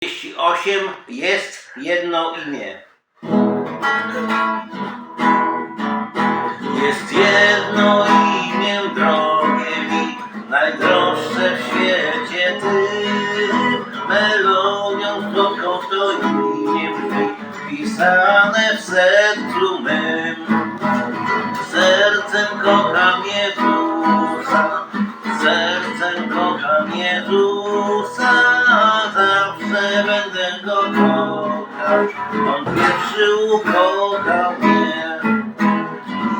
38 jest jedno imię. Jest jedno imię drogie mi, najdroższe w świecie ty. Melodią słodką w to imię brzmi, pisane w sercu mym. Sercem kocham Jezusa, sercem kocham Jezusa, zawsze będę go kochać. On pierwszy ukochał mnie,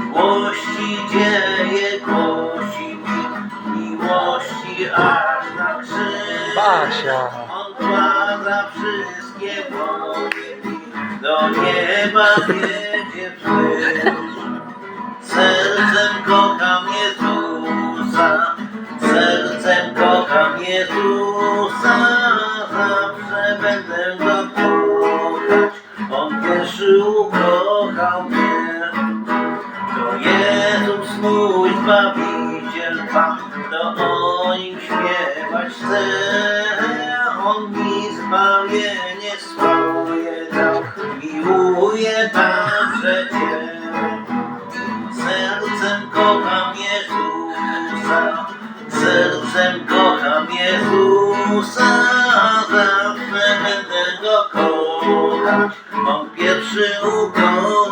miłości dzieje mi, miłości aż na krzyż. Basia. On kłada wszystkie błędy, do nieba wiedzie wstyd. Jezusa, zawsze będę kochać. On pierwszy ukochał mnie. To Jezus mój Zbawiciel Pan, to o Nim śpiewać chcę. On mi zbawienie swoje dał, miłuje także Cię. Sercem kocham Jezusa, sercem kocham łzawa pewnego kola, on pierwszy ukola.